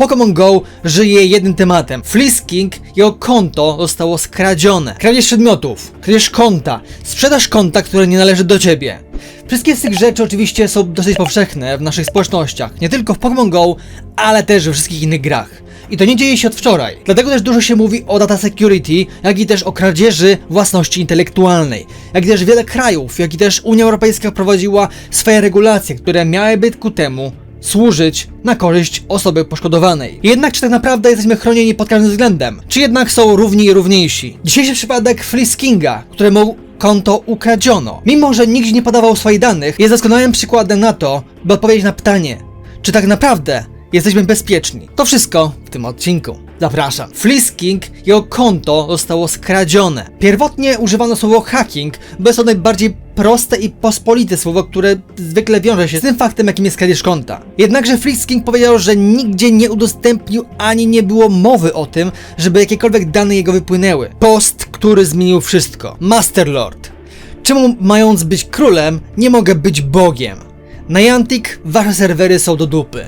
Pokémon Go żyje jednym tematem. Fleasking, jego konto zostało skradzione. Kradzież przedmiotów, kradzież konta, sprzedaż konta, które nie należy do ciebie. Wszystkie z tych rzeczy oczywiście są dosyć powszechne w naszych społecznościach, nie tylko w Pokémon Go, ale też we wszystkich innych grach. I to nie dzieje się od wczoraj. Dlatego też dużo się mówi o data security, jak i też o kradzieży własności intelektualnej. Jak i też wiele krajów, jak i też Unia Europejska wprowadziła swoje regulacje, które miałyby ku temu służyć na korzyść osoby poszkodowanej. Jednak czy tak naprawdę jesteśmy chronieni pod każdym względem? Czy jednak są równi i równiejsi? Dzisiejszy przypadek Fleaskinga, któremu konto ukradziono. Mimo, że nigdzie nie podawał swoich danych, jest doskonałym przykładem na to, by odpowiedzieć na pytanie, czy tak naprawdę jesteśmy bezpieczni. To wszystko w tym odcinku. Zapraszam. Fleasking, jego konto zostało skradzione. Pierwotnie używano słowo hacking, bo jest to najbardziej proste i pospolite słowo, które zwykle wiąże się z tym faktem, jakim jest kradzież konta. Jednakże Fleasking powiedział, że nigdzie nie udostępnił ani nie było mowy o tym, żeby jakiekolwiek dane jego wypłynęły. Post, który zmienił wszystko. Masterlord. Czemu mając być królem, nie mogę być bogiem? Niantic, wasze serwery są do dupy.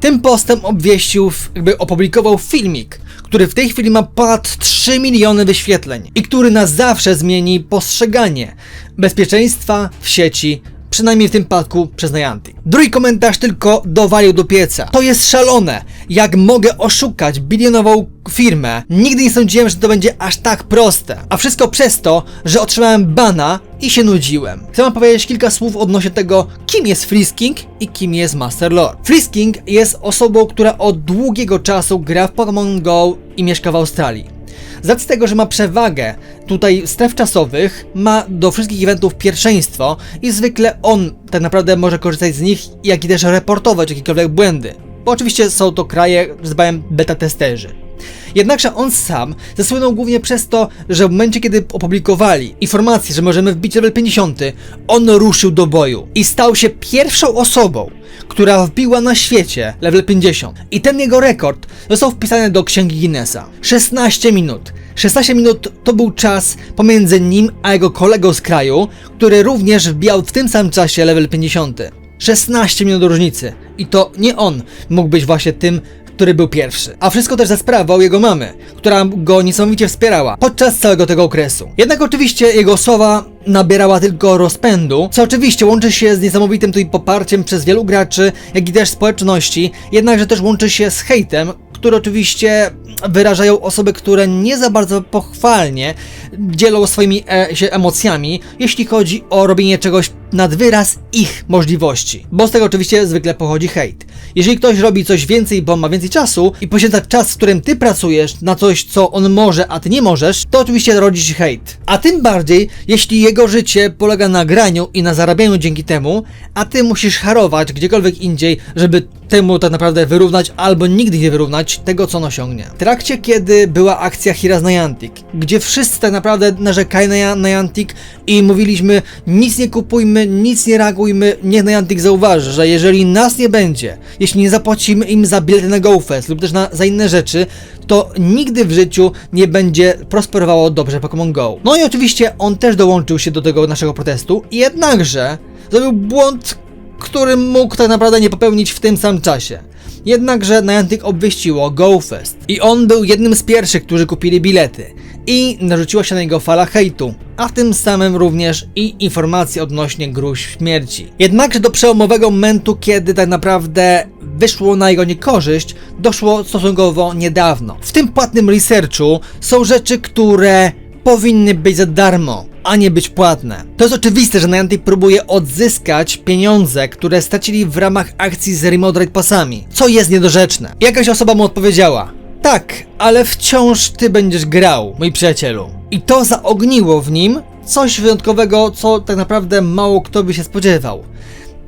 Tym postem obwieścił, jakby opublikował filmik, który w tej chwili ma ponad 3 miliony wyświetleń i który na zawsze zmieni postrzeganie bezpieczeństwa w sieci, przynajmniej w tym przypadku przez Niantic. Drugi komentarz tylko dowalił do pieca. To jest szalone! Jak mogę oszukać bilionową firmę? Nigdy nie sądziłem, że to będzie aż tak proste. A wszystko przez to, że otrzymałem bana i się nudziłem. Chcę wam powiedzieć kilka słów odnośnie tego, kim jest Fleasking i kim jest Master Lord. Fleasking jest osobą, która od długiego czasu gra w Pokémon Go i mieszka w Australii. Z racji tego, że ma przewagę tutaj stref czasowych, ma do wszystkich eventów pierwszeństwo i zwykle on tak naprawdę może korzystać z nich, jak i też reportować jakiekolwiek błędy. Bo oczywiście są to kraje, że powiem, beta testerzy. Jednakże on sam zasłynął głównie przez to, że w momencie kiedy opublikowali informację, że możemy wbić level 50, on ruszył do boju i stał się pierwszą osobą, która wbiła na świecie level 50. I ten jego rekord został wpisany do księgi Guinnessa. 16 minut. 16 minut to był czas pomiędzy nim a jego kolegą z kraju, który również wbijał w tym samym czasie level 50. 16 minut różnicy. I to nie on mógł być właśnie tym, który był pierwszy. A wszystko też za sprawą jego mamy, która go niesamowicie wspierała podczas całego tego okresu. Jednak oczywiście jego słowa nabierała tylko rozpędu, co oczywiście łączy się z niesamowitym tutaj poparciem przez wielu graczy, jak i też społeczności, jednakże też łączy się z hejtem, który oczywiście wyrażają osoby, które nie za bardzo pochwalnie dzielą swoimi e, się emocjami, jeśli chodzi o robienie czegoś nad wyraz ich możliwości. Bo z tego oczywiście zwykle pochodzi hejt. Jeżeli ktoś robi coś więcej, bo ma więcej czasu i poświęca czas, w którym ty pracujesz na coś, co on może, a ty nie możesz, to oczywiście rodzi się hejt. A tym bardziej, jeśli jego życie polega na graniu i na zarabianiu dzięki temu, a ty musisz harować gdziekolwiek indziej, żeby temu tak naprawdę wyrównać albo nigdy nie wyrównać tego, co on osiągnie. W trakcie, kiedy była akcja Hiras Niantic, gdzie wszyscy tak naprawdę narzekali na Niantic i mówiliśmy nic nie kupujmy, nic nie reagujmy, niech Niantic zauważy, że jeżeli nas nie będzie, jeśli nie zapłacimy im za bilety na GoFest lub też na, za inne rzeczy, to nigdy w życiu nie będzie prosperowało dobrze Pokémon Go. No i oczywiście on też dołączył się do tego naszego protestu, jednakże zrobił błąd, który mógł tak naprawdę nie popełnić w tym samym czasie. Jednakże Niantic obwieściło GoFest i on był jednym z pierwszych, którzy kupili bilety i narzuciła się na niego fala hejtu, a tym samym również i informacje odnośnie gruźb śmierci. Jednakże do przełomowego momentu, kiedy tak naprawdę wyszło na jego niekorzyść, doszło stosunkowo niedawno. W tym płatnym researchu są rzeczy, które powinny być za darmo, a nie być płatne. To jest oczywiste, że Niantic próbuje odzyskać pieniądze, które stracili w ramach akcji z Remote Passami, co jest niedorzeczne. Jakaś osoba mu odpowiedziała, tak, ale wciąż ty będziesz grał, mój przyjacielu. I to zaogniło w nim coś wyjątkowego, co tak naprawdę mało kto by się spodziewał.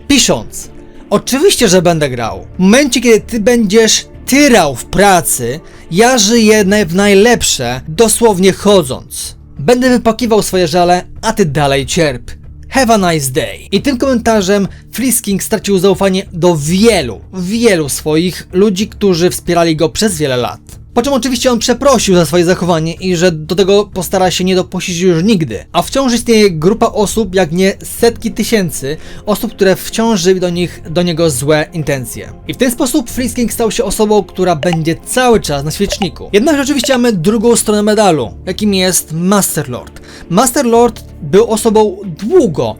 Pisząc, oczywiście, że będę grał. W momencie, kiedy ty będziesz tyrał w pracy, ja żyję w najlepsze, dosłownie chodząc. Będę wypakiwał swoje żale, a ty dalej cierp. Have a nice day. I tym komentarzem Fleasking stracił zaufanie do wielu, wielu swoich ludzi, którzy wspierali go przez wiele lat. Po czym oczywiście on przeprosił za swoje zachowanie i że do tego postara się nie dopuścić już nigdy. A wciąż istnieje grupa osób, jak nie setki tysięcy osób, które wciąż żywi do nich, do niego złe intencje. I w ten sposób Freeze King stał się osobą, która będzie cały czas na świeczniku. Jednak oczywiście mamy drugą stronę medalu, jakim jest Master Lord. Master Lord był osobą długo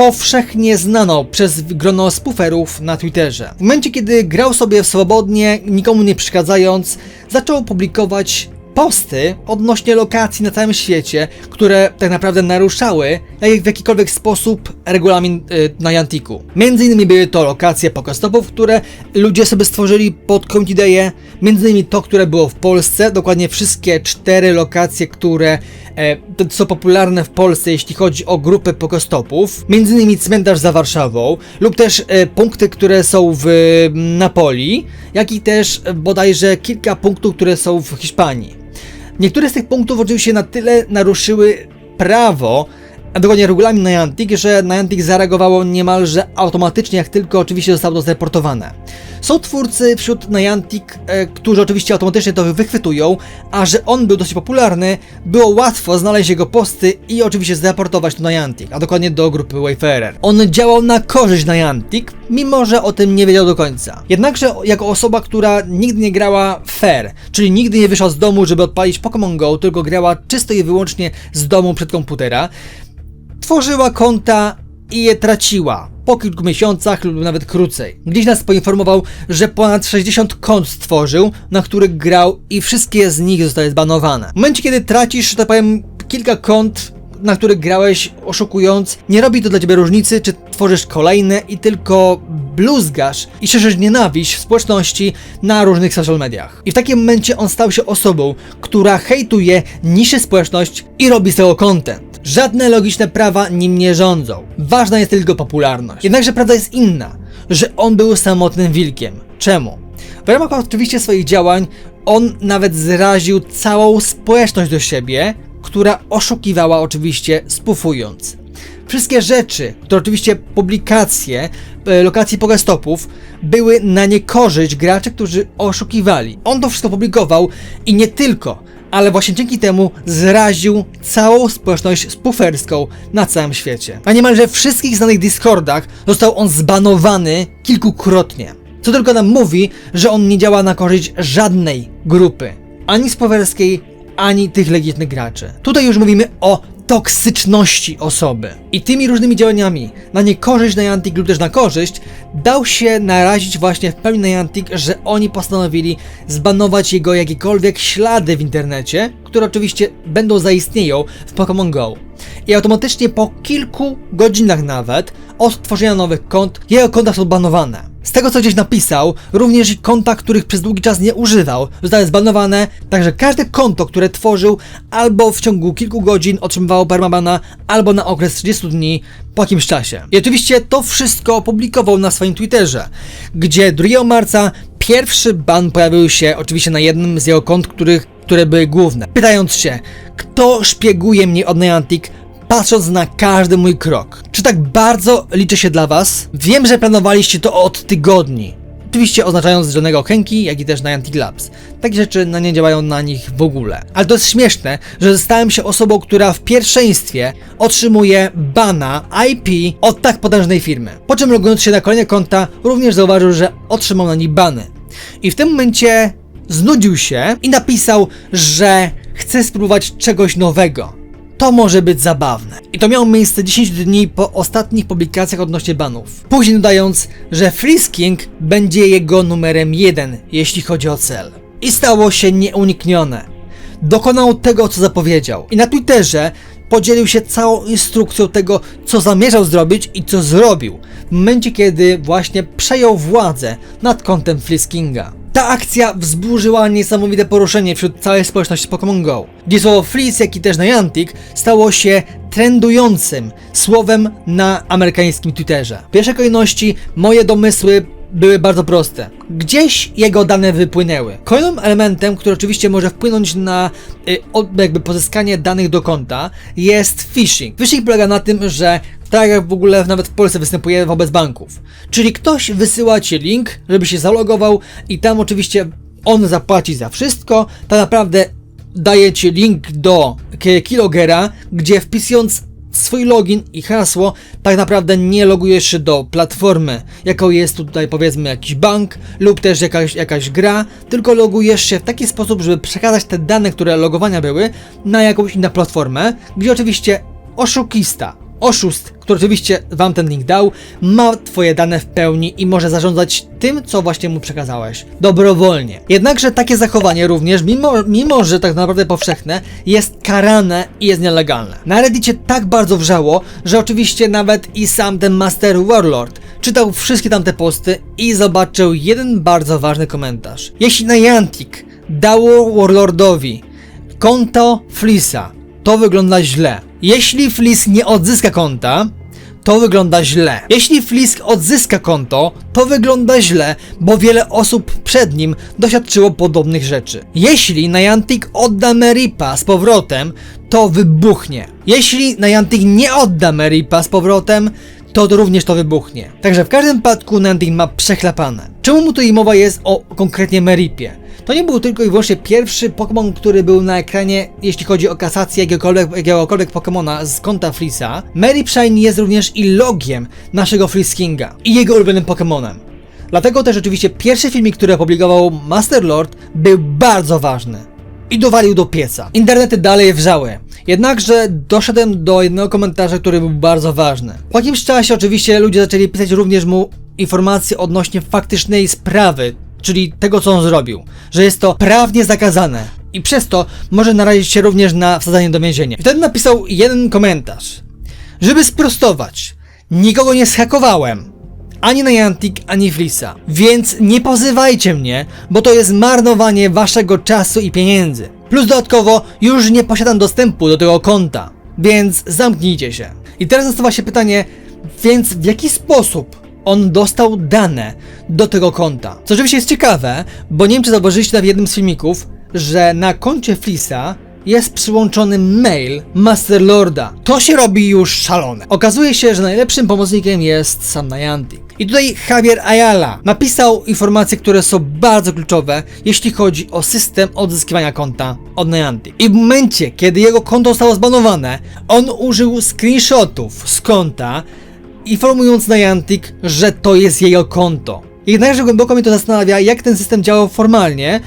powszechnie znaną przez grono spooferów na Twitterze. W momencie, kiedy grał sobie swobodnie, nikomu nie przeszkadzając, zaczął publikować posty odnośnie lokacji na całym świecie, które tak naprawdę naruszały w jakikolwiek sposób regulamin y, na Jantiku. Między innymi były to lokacje pokostopów, które ludzie sobie stworzyli pod Community Day'e, między innymi to, które było w Polsce, dokładnie wszystkie cztery lokacje, które e, są popularne w Polsce, jeśli chodzi o grupy pokostopów, innymi cmentarz za Warszawą, lub też e, punkty, które są w Napoli, jak i też e, bodajże kilka punktów, które są w Hiszpanii. Niektóre z tych punktów oczywiście na tyle naruszyły prawo, a dokładnie regulamin Niantic, że Niantic zareagowało niemalże automatycznie, jak tylko oczywiście zostało to zreportowane. Są twórcy wśród Niantic, e, którzy oczywiście automatycznie to wychwytują, a że on był dosyć popularny, było łatwo znaleźć jego posty i oczywiście zreportować to Niantic, a dokładnie do grupy Wayfarer. On działał na korzyść Niantic, mimo że o tym nie wiedział do końca. Jednakże jako osoba, która nigdy nie grała fair, czyli nigdy nie wyszła z domu, żeby odpalić Pokémon Go, tylko grała czysto i wyłącznie z domu przed komputera, tworzyła konta i je traciła po kilku miesiącach lub nawet krócej. Gdzieś nas poinformował, że ponad 60 kont stworzył, na których grał i wszystkie z nich zostały zbanowane. W momencie, kiedy tracisz, że tak powiem, kilka kont, na których grałeś oszukując, nie robi to dla ciebie różnicy, czy tworzysz kolejne i tylko bluzgasz i szerzysz nienawiść w społeczności na różnych social mediach. I w takim momencie on stał się osobą, która hejtuje niższy społeczność i robi z tego content. Żadne logiczne prawa nim nie rządzą. Ważna jest tylko popularność. Jednakże prawda jest inna, że on był samotnym wilkiem. Czemu? W ramach oczywiście swoich działań on nawet zraził całą społeczność do siebie, która oszukiwała oczywiście spufując. Wszystkie rzeczy, to oczywiście publikacje, e, lokacji pogestopów, były na niekorzyść graczy, którzy oszukiwali. On to wszystko publikował i nie tylko, ale właśnie dzięki temu zraził całą społeczność spuferską na całym świecie. Na niemalże wszystkich znanych Discordach został on zbanowany kilkukrotnie. Co tylko nam mówi, że on nie działa na korzyść żadnej grupy. Ani spuferskiej, ani tych legitnych graczy. Tutaj już mówimy o toksyczności osoby. I tymi różnymi działaniami na niekorzyść Niantic lub też na korzyść dał się narazić właśnie w pełni Niantic, że oni postanowili zbanować jego jakiekolwiek ślady w internecie, które oczywiście będą zaistnieją w Pokémon Go. I automatycznie po kilku godzinach nawet od tworzenia nowych kont, jego konta są banowane. Z tego co gdzieś napisał, również i konta, których przez długi czas nie używał, zostały zbanowane, także każde konto, które tworzył albo w ciągu kilku godzin otrzymywało permabana, albo na okres 30 dni po jakimś czasie. I oczywiście to wszystko opublikował na swoim Twitterze, gdzie 2 marca pierwszy ban pojawił się oczywiście na jednym z jego kont, których, które były główne. Pytając się, kto szpieguje mnie od Niantic, patrząc na każdy mój krok. Czy tak bardzo liczę się dla was? Wiem, że planowaliście to od tygodni. Oczywiście oznaczając żadnego Henki, jak i też Niantic Labs. Takie rzeczy no, nie działają na nich w ogóle. Ale to jest śmieszne, że stałem się osobą, która w pierwszeństwie otrzymuje bana IP od tak potężnej firmy. Po czym logując się na kolejne konta, również zauważył, że otrzymał na nich bany. I w tym momencie znudził się i napisał, że chce spróbować czegoś nowego to może być zabawne. I to miało miejsce 10 dni po ostatnich publikacjach odnośnie banów. Później dodając, że Freeze King będzie jego numerem 1, jeśli chodzi o cel. I stało się nieuniknione. Dokonał tego, co zapowiedział. I na Twitterze podzielił się całą instrukcją tego, co zamierzał zrobić i co zrobił, w momencie kiedy właśnie przejął władzę nad kontem Kinga. Ta akcja wzburzyła niesamowite poruszenie wśród całej społeczności Pokémon GO, gdzie słowo Fleece, jak i też Niantic stało się trendującym słowem na amerykańskim Twitterze. W pierwszej kolejności moje domysły były bardzo proste. Gdzieś jego dane wypłynęły. Kolejnym elementem, który oczywiście może wpłynąć na y, jakby pozyskanie danych do konta jest phishing. Phishing polega na tym, że tak jak w ogóle nawet w Polsce występuje wobec banków. Czyli ktoś wysyła ci link, żeby się zalogował i tam oczywiście On zapłaci za wszystko, tak naprawdę daje ci link do K- Kilogera, gdzie wpisując swój login i hasło, tak naprawdę nie logujesz się do platformy, jaką jest tutaj powiedzmy jakiś bank lub też jakaś, jakaś gra, tylko logujesz się w taki sposób, żeby przekazać te dane, które logowania były, na jakąś inną platformę, gdzie oczywiście oszukista, oszust, który oczywiście wam ten link dał, ma twoje dane w pełni i może zarządzać tym, co właśnie mu przekazałeś. Dobrowolnie. Jednakże takie zachowanie również, mimo, mimo że tak naprawdę powszechne, jest karane i jest nielegalne. Na Reddicie tak bardzo wrzało, że oczywiście nawet i sam ten Master Warlord czytał wszystkie tamte posty i zobaczył jeden bardzo ważny komentarz. Jeśli Niantic dało Warlordowi konto Flisa, to wygląda źle. Jeśli Flis nie odzyska konta, to wygląda źle. Jeśli Flisk odzyska konto, to wygląda źle, bo wiele osób przed nim doświadczyło podobnych rzeczy. Jeśli Niantic odda Meripa z powrotem, to wybuchnie. Jeśli Niantic nie odda Meripa z powrotem, to również to wybuchnie. Także w każdym przypadku Niantic ma przechlapane. Czemu mu tutaj mowa jest o konkretnie Meripie? To nie był tylko i wyłącznie pierwszy Pokémon, który był na ekranie, jeśli chodzi o kasację jakiegokolwiek, jakiegokolwiek Pokémona z konta Freeza. Mary Shine jest również i logiem naszego Freeze Kinga i jego ulubionym Pokémonem. Dlatego też oczywiście pierwszy filmik, który opublikował Master Lord był bardzo ważny. I dowalił do pieca. Internety dalej wrzały. Jednakże doszedłem do jednego komentarza, który był bardzo ważny. Po jakimś czasie oczywiście ludzie zaczęli pisać również mu informacje odnośnie faktycznej sprawy, czyli tego co on zrobił, że jest to prawnie zakazane i przez to może narazić się również na wsadzanie do więzienia. I wtedy napisał jeden komentarz. Żeby sprostować, nikogo nie schakowałem. Ani Niantic, ani Flisa. Więc nie pozywajcie mnie, bo to jest marnowanie waszego czasu i pieniędzy. Plus dodatkowo już nie posiadam dostępu do tego konta. Więc zamknijcie się. I teraz nasuwa się pytanie, więc w jaki sposób on dostał dane do tego konta. Co oczywiście jest ciekawe, bo nie wiem czy zauważyliście na jednym z filmików, że na koncie Flisa jest przyłączony mail Master Lorda. To się robi już szalone. Okazuje się, że najlepszym pomocnikiem jest sam Niantic. I tutaj Javier Ayala napisał informacje, które są bardzo kluczowe, jeśli chodzi o system odzyskiwania konta od Niantic. I w momencie, kiedy jego konto zostało zbanowane, on użył screenshotów z konta, informując Niantic, że to jest jego konto. Jednakże głęboko mnie to zastanawia, jak ten system działał formalnie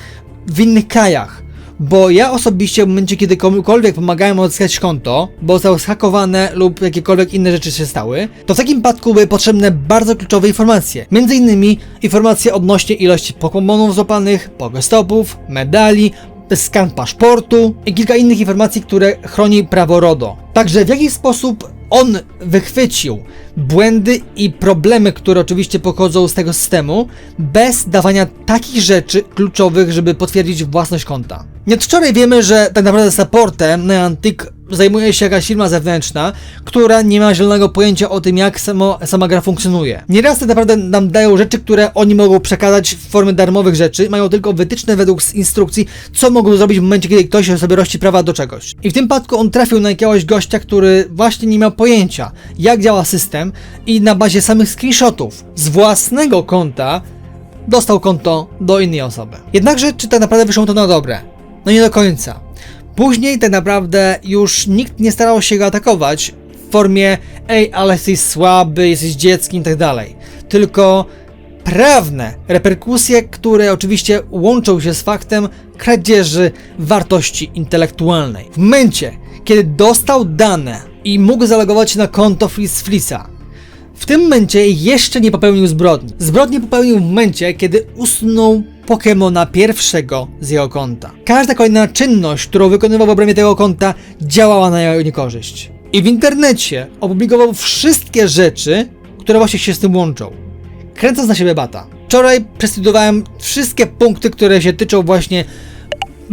w innych krajach. Bo ja osobiście w momencie, kiedy komukolwiek pomagałem odzyskać konto, bo zostało zhakowane lub jakiekolwiek inne rzeczy się stały, to w takim przypadku były potrzebne bardzo kluczowe informacje. Między innymi informacje odnośnie ilości Pokémonów złapanych, Pokestopów, medali, skan paszportu i kilka innych informacji, które chroni prawo RODO. Także w jaki sposób on wychwycił błędy i problemy, które oczywiście pochodzą z tego systemu, bez dawania takich rzeczy kluczowych, żeby potwierdzić własność konta. Nie od wczoraj wiemy, że tak naprawdę supportem Niantic zajmuje się jakaś firma zewnętrzna, która nie ma zielonego pojęcia o tym, jak samo, sama gra funkcjonuje. Nieraz tak naprawdę nam dają rzeczy, które oni mogą przekazać w formie darmowych rzeczy, mają tylko wytyczne według instrukcji, co mogą zrobić w momencie, kiedy ktoś sobie rości prawa do czegoś. I w tym przypadku on trafił na jakiegoś gościa, który właśnie nie miał pojęcia, jak działa system i na bazie samych screenshotów z własnego konta dostał konto do innej osoby. Jednakże, czy tak naprawdę wyszło to na dobre? No nie do końca. Później tak naprawdę już nikt nie starał się go atakować w formie ej, ale jesteś słaby, jesteś dzieckiem i tak dalej. Tylko prawne reperkusje, które oczywiście łączą się z faktem kradzieży wartości intelektualnej. W momencie, kiedy dostał dane i mógł zalogować na konto Flis Flisa, w tym momencie jeszcze nie popełnił zbrodni. Zbrodnię popełnił w momencie, kiedy usunął Pokemona pierwszego z jego konta. Każda kolejna czynność, którą wykonywał w obrębie tego konta, działała na jego niekorzyść. I w internecie opublikował wszystkie rzeczy, które właśnie się z tym łączą. Kręcąc na siebie bata. Wczoraj przestudiowałem wszystkie punkty, które się tyczą właśnie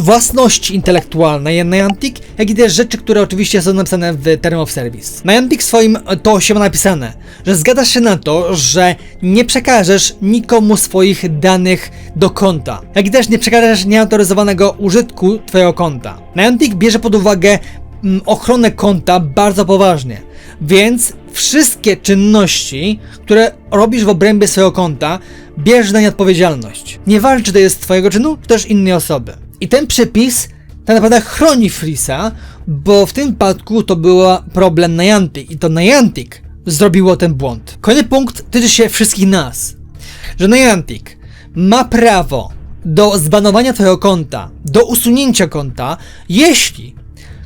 własności intelektualnej Niantic, jak i też rzeczy, które oczywiście są napisane w Term of Service. Niantic w swoim to się ma napisane, że zgadzasz się na to, że nie przekażesz nikomu swoich danych do konta, jak i też nie przekażesz nieautoryzowanego użytku twojego konta. Niantic bierze pod uwagę mm, ochronę konta bardzo poważnie, więc wszystkie czynności, które robisz w obrębie swojego konta, bierz na nie odpowiedzialność. Nieważne, czy to jest twojego czynu, czy też innej osoby. I ten przepis tak naprawdę chroni Frisa, bo w tym wypadku to był problem Niantic i to Niantic zrobiło ten błąd. Kolejny punkt tyczy się wszystkich nas. Że Niantic ma prawo do zbanowania twojego konta, do usunięcia konta, jeśli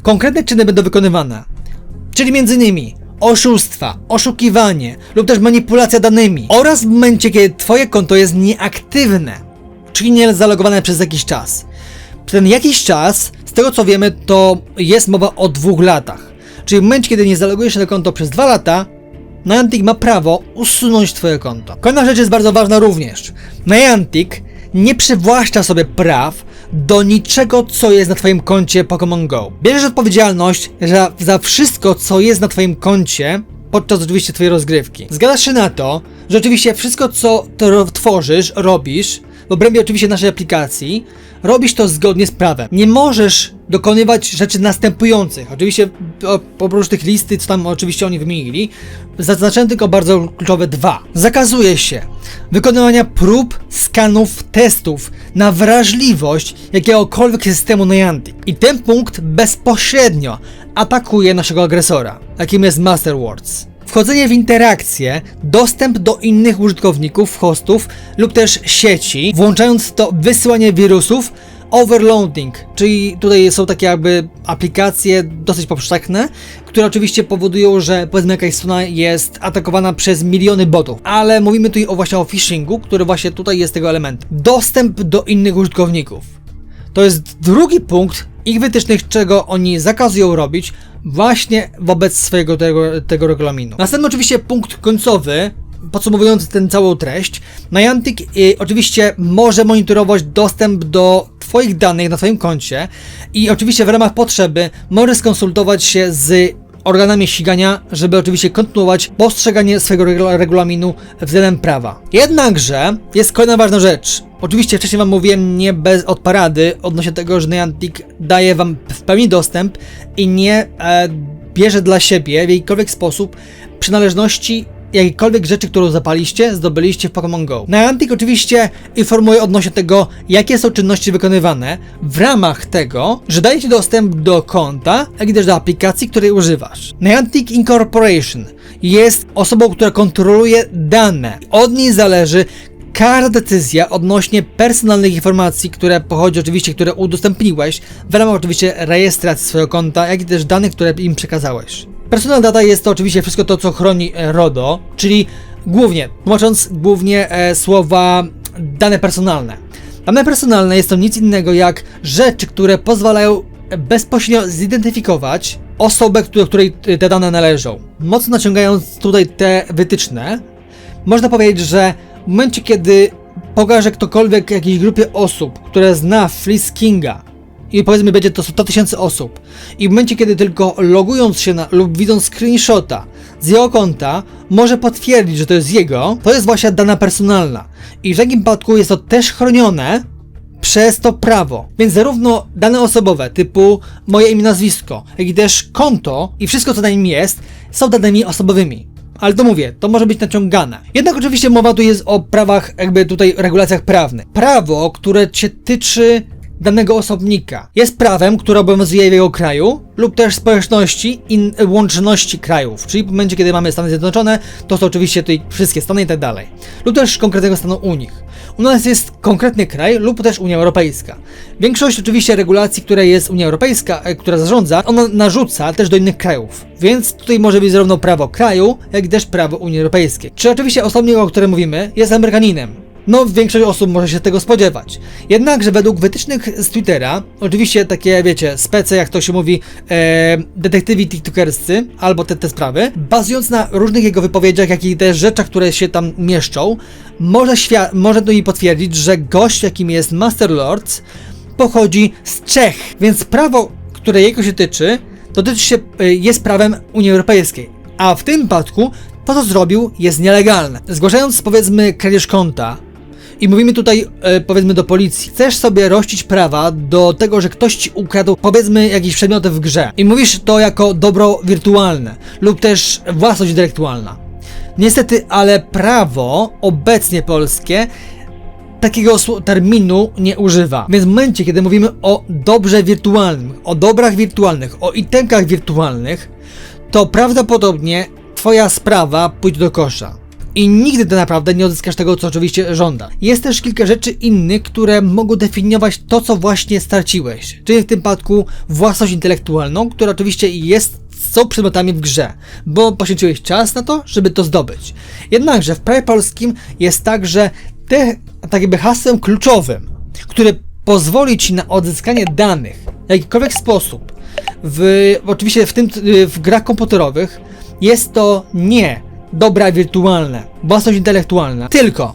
konkretne czyny będą wykonywane. Czyli innymi oszustwa, oszukiwanie lub też manipulacja danymi oraz w momencie, kiedy twoje konto jest nieaktywne, czyli nie zalogowane przez jakiś czas. Ten jakiś czas, z tego co wiemy, to jest mowa o dwóch latach. Czyli w momencie, kiedy nie zalogujesz się na konto przez dwa lata, Niantic ma prawo usunąć twoje konto. Kolejna rzecz jest bardzo ważna również. Niantic nie przywłaszcza sobie praw do niczego, co jest na twoim koncie Pokémon Go. Bierzesz odpowiedzialność za, za wszystko, co jest na twoim koncie, podczas oczywiście twojej rozgrywki. Zgadzasz się na to, że oczywiście wszystko, co tworzysz, robisz, w obrębie oczywiście naszej aplikacji, robisz to zgodnie z prawem. Nie możesz dokonywać rzeczy następujących. Oczywiście oprócz tych listy, co tam oczywiście oni wymienili, zaznaczyłem tylko bardzo kluczowe dwa. Zakazuje się wykonywania prób, skanów, testów na wrażliwość jakiegokolwiek systemu Niantic. I ten punkt bezpośrednio atakuje naszego agresora, jakim jest Masterwords. Wchodzenie w interakcje, dostęp do innych użytkowników, hostów lub też sieci, włączając to wysyłanie wirusów, overloading, czyli tutaj są takie jakby aplikacje dosyć powszechne, które oczywiście powodują, że powiedzmy jakaś strona jest atakowana przez miliony botów, ale mówimy tutaj o właśnie o phishingu, który właśnie tutaj jest tego elementem. Dostęp do innych użytkowników. To jest drugi punkt ich wytycznych, czego oni zakazują robić właśnie wobec swojego tego, tego regulaminu. Następny oczywiście punkt końcowy, podsumowujący tę całą treść. Niantic y, oczywiście może monitorować dostęp do Twoich danych na Twoim koncie i oczywiście w ramach potrzeby może skonsultować się z organami ścigania, żeby oczywiście kontynuować postrzeganie swojego regula- regulaminu względem prawa. Jednakże jest kolejna ważna rzecz. Oczywiście wcześniej wam mówiłem nie bez od parady odnośnie tego, że Niantic daje wam w pełni dostęp i nie e, bierze dla siebie w jakikolwiek sposób przynależności jakiejkolwiek rzeczy, którą zapaliście, zdobyliście w Pokémon Go. Niantic oczywiście informuje odnośnie tego, jakie są czynności wykonywane w ramach tego, że daje ci dostęp do konta, jak i też do aplikacji, której używasz. Niantic Incorporation jest osobą, która kontroluje dane. Od niej zależy każda decyzja odnośnie personalnych informacji, które pochodzi oczywiście, które udostępniłeś w ramach oczywiście rejestracji swojego konta, jak i też danych, które im przekazałeś. Personal data jest to oczywiście wszystko to, co chroni e, RODO, czyli głównie, tłumacząc głównie e, słowa dane personalne. Dane personalne jest to nic innego jak rzeczy, które pozwalają bezpośrednio zidentyfikować osobę, do której te dane należą. Mocno naciągając tutaj te wytyczne, można powiedzieć, że w momencie, kiedy pokaże ktokolwiek jakiejś grupie osób, które zna Fleece Kinga i powiedzmy będzie to 100 tysięcy osób i w momencie, kiedy tylko logując się na lub widząc screenshota z jego konta może potwierdzić, że to jest jego, to jest właśnie dana personalna i w takim przypadku jest to też chronione przez to prawo. Więc zarówno dane osobowe typu moje imię, nazwisko, jak i też konto i wszystko co na nim jest, są danymi osobowymi. Ale to mówię, to może być naciągane. Jednak oczywiście mowa tu jest o prawach, jakby tutaj regulacjach prawnych. Prawo, które się tyczy danego osobnika, jest prawem, które obowiązuje w jego kraju lub też społeczności i łączności krajów. Czyli w momencie, kiedy mamy Stany Zjednoczone, to są oczywiście tutaj wszystkie Stany i tak dalej. Lub też konkretnego stanu u nich. U nas jest konkretny kraj lub też Unia Europejska. Większość oczywiście regulacji, które jest Unia Europejska, e, która zarządza, ona narzuca też do innych krajów. Więc tutaj może być zarówno prawo kraju, jak i też prawo Unii Europejskiej. Czy oczywiście osobnik, o którym mówimy, jest Amerykaninem? No, większość osób może się tego spodziewać. Jednakże według wytycznych z Twittera, oczywiście takie, wiecie, spece, jak to się mówi, e, detektywi tiktokerscy, albo te, te sprawy, bazując na różnych jego wypowiedziach, jak i też rzeczach, które się tam mieszczą, może, świa- może to i potwierdzić, że gość, jakim jest Master Lords, pochodzi z Czech, więc prawo, które jego się tyczy, dotyczy się, e, jest prawem Unii Europejskiej. A w tym wypadku to, co zrobił, jest nielegalne. Zgłaszając, powiedzmy, kradzież konta, I mówimy tutaj, e, powiedzmy, do policji. Chcesz sobie rościć prawa do tego, że ktoś ci ukradł, powiedzmy, jakiś przedmiot w grze. I mówisz to jako dobro wirtualne lub też własność intelektualna. Niestety, ale prawo obecnie polskie takiego terminu nie używa. Więc w momencie, kiedy mówimy o dobrze wirtualnym, o dobrach wirtualnych, o itemkach wirtualnych, to prawdopodobnie twoja sprawa pójdzie do kosza. I nigdy tak naprawdę nie odzyskasz tego, co oczywiście żąda. Jest też kilka rzeczy innych, które mogą definiować to, co właśnie straciłeś. Czyli w tym przypadku własność intelektualną, która oczywiście jest są przedmiotami w grze, bo poświęciłeś czas na to, żeby to zdobyć. Jednakże w prawie polskim jest tak, że te, tak jakby hasłem kluczowym, które pozwoli ci na odzyskanie danych w jakikolwiek sposób, w, oczywiście w tym w grach komputerowych, jest to nie dobra wirtualne, własność intelektualna, tylko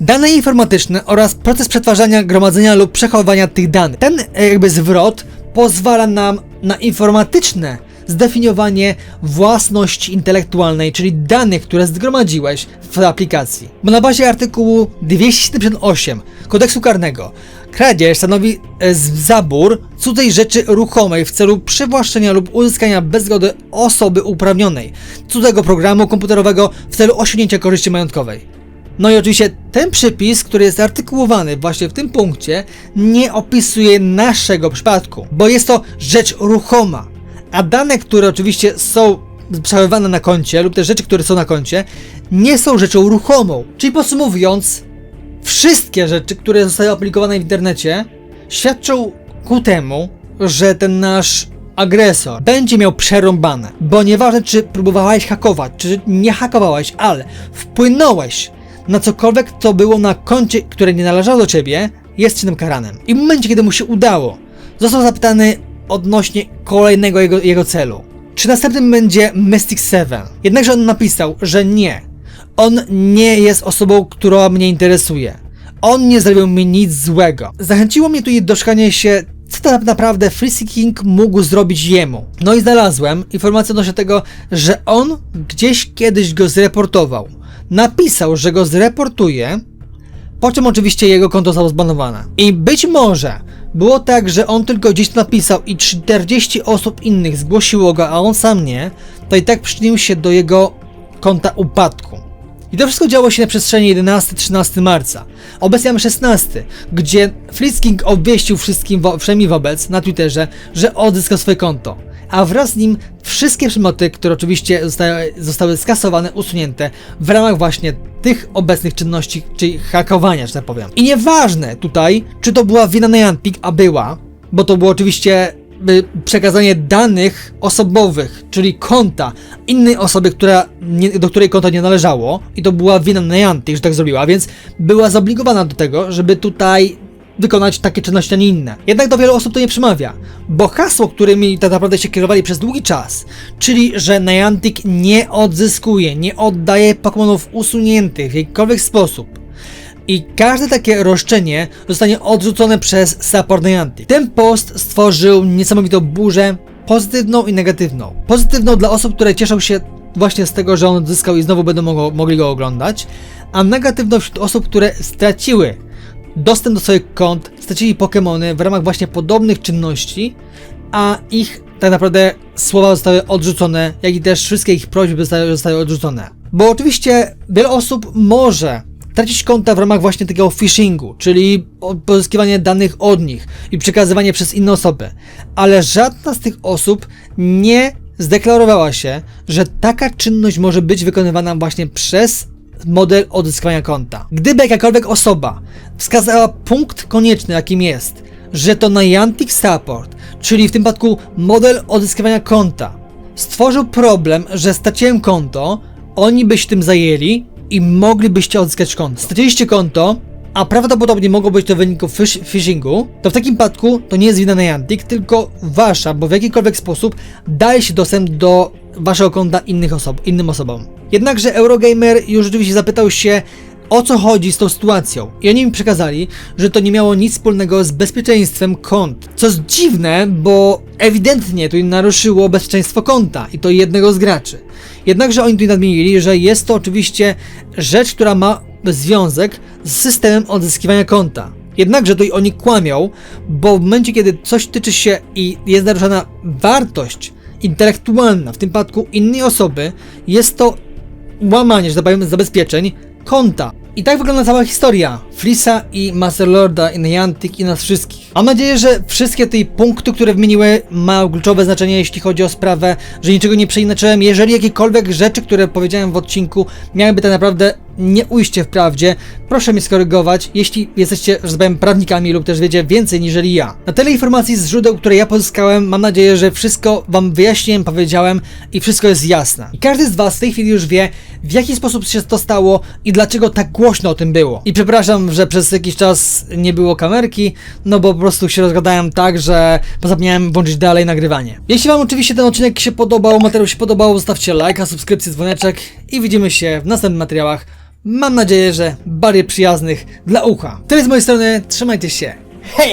dane informatyczne oraz proces przetwarzania, gromadzenia lub przechowywania tych danych. Ten e, jakby zwrot pozwala nam na informatyczne zdefiniowanie własności intelektualnej, czyli danych, które zgromadziłeś w aplikacji. Bo na bazie artykułu 278 kodeksu karnego kradzież stanowi e, zabór cudzej rzeczy ruchomej w celu przywłaszczenia lub uzyskania bez zgody osoby uprawnionej cudzego programu komputerowego w celu osiągnięcia korzyści majątkowej. No i oczywiście ten przypis, który jest artykułowany właśnie w tym punkcie, nie opisuje naszego przypadku, bo jest to rzecz ruchoma. A dane, które oczywiście są przechowywane na koncie, lub te rzeczy, które są na koncie, nie są rzeczą ruchomą. Czyli podsumowując, wszystkie rzeczy, które zostały opublikowane w internecie, świadczą ku temu, że ten nasz agresor będzie miał przerąbane. Bo nieważne, czy próbowałeś hakować, czy nie hakowałeś, ale wpłynąłeś na cokolwiek, co było na koncie, które nie należało do ciebie, jest czynem karanym. I w momencie, kiedy mu się udało, został zapytany odnośnie kolejnego jego, jego celu. Czy następnym będzie Mystic 7? Jednakże on napisał, że nie. On nie jest osobą, która mnie interesuje. On nie zrobił mi nic złego. Zachęciło mnie tu doszukanie się, co tak naprawdę Frisky King mógł zrobić jemu. No i znalazłem informację odnośnie tego, że on gdzieś kiedyś go zreportował. Napisał, że go zreportuje, po czym oczywiście jego konto zostało zbanowane. I być może było tak, że on tylko gdzieś napisał i 40 osób innych zgłosiło go, a on sam nie, to i tak przyczynił się do jego konta upadku. I to wszystko działo się na przestrzeni 11-13 marca. Obecnie mamy 16, gdzie Flitzking obwieścił wszystkim, wo- wszemi wobec na Twitterze, że odzyskał swoje konto. A wraz z nim wszystkie przedmioty, które oczywiście zostały, zostały skasowane, usunięte w ramach właśnie tych obecnych czynności, czyli hakowania, że tak powiem. I nieważne tutaj, czy to była wina Niantic, a była, bo to było oczywiście przekazanie danych osobowych, czyli konta innej osoby, która nie, do której konto nie należało i to była wina Niantic, że tak zrobiła, więc była zobligowana do tego, żeby tutaj wykonać takie czynności, a nie inne. Jednak do wielu osób to nie przemawia, bo hasło, którymi tak naprawdę się kierowali przez długi czas, czyli że Niantic nie odzyskuje, nie oddaje Pokémonów usuniętych w jakikolwiek sposób, i każde takie roszczenie zostanie odrzucone przez support Niantic. Ten post stworzył niesamowitą burzę, pozytywną i negatywną. Pozytywną dla osób, które cieszą się właśnie z tego, że on odzyskał i znowu będą mogło, mogli go oglądać, a negatywną wśród osób, które straciły dostęp do swoich kont, stracili Pokémony w ramach właśnie podobnych czynności, a ich tak naprawdę słowa zostały odrzucone, jak i też wszystkie ich prośby zostały, zostały odrzucone. Bo oczywiście wiele osób może tracić konta w ramach właśnie takiego phishingu, czyli pozyskiwanie danych od nich i przekazywanie przez inne osoby, ale żadna z tych osób nie zdeklarowała się, że taka czynność może być wykonywana właśnie przez model odzyskania konta. Gdyby jakakolwiek osoba wskazała punkt konieczny, jakim jest, że to Niantic Support, czyli w tym przypadku model odzyskiwania konta, stworzył problem, że straciłem konto, oni by się tym zajęli i moglibyście odzyskać konto. Straciliście konto, a prawdopodobnie mogło być to w wyniku phishingu, to w takim przypadku to nie jest wina Niantic, tylko wasza, bo w jakikolwiek sposób daje się dostęp do waszego konta innych osob, innym osobom. Jednakże Eurogamer już rzeczywiście zapytał się, o co chodzi z tą sytuacją. I oni mi przekazali, że to nie miało nic wspólnego z bezpieczeństwem kont. Co jest dziwne, bo ewidentnie to naruszyło bezpieczeństwo konta i to jednego z graczy. Jednakże oni tu nadmienili, że jest to oczywiście rzecz, która ma związek z systemem odzyskiwania konta. Jednakże tutaj oni kłamią, bo w momencie, kiedy coś tyczy się i jest naruszana wartość intelektualna, w tym przypadku innej osoby, jest to łamanie, że tak powiem, zabezpieczeń konta. I tak wygląda cała historia Flisa i Masterlorda i Niantic i nas wszystkich. Mam nadzieję, że wszystkie te punkty, które wymieniły mają kluczowe znaczenie, jeśli chodzi o sprawę, że niczego nie przeinaczyłem. Jeżeli jakiekolwiek rzeczy, które powiedziałem w odcinku, miałyby tak naprawdę nie ujście w prawdzie, proszę mnie skorygować, jeśli jesteście, że powiem, prawnikami lub też wiecie więcej niżeli ja. Na tyle informacji z źródeł, które ja pozyskałem, mam nadzieję, że wszystko wam wyjaśniłem, powiedziałem i wszystko jest jasne. I każdy z was w tej chwili już wie, w jaki sposób się to stało i dlaczego tak głośno o tym było. I że przez jakiś czas nie było kamerki, no bo po prostu się rozgadałem tak, że zapomniałem włączyć dalej nagrywanie. Jeśli wam oczywiście ten odcinek się podobał, materiał się podobał, zostawcie lajka, subskrypcję, dzwoneczek i widzimy się w następnych materiałach. Mam nadzieję, że bardziej przyjaznych dla ucha. Tyle z mojej strony, trzymajcie się. Hej!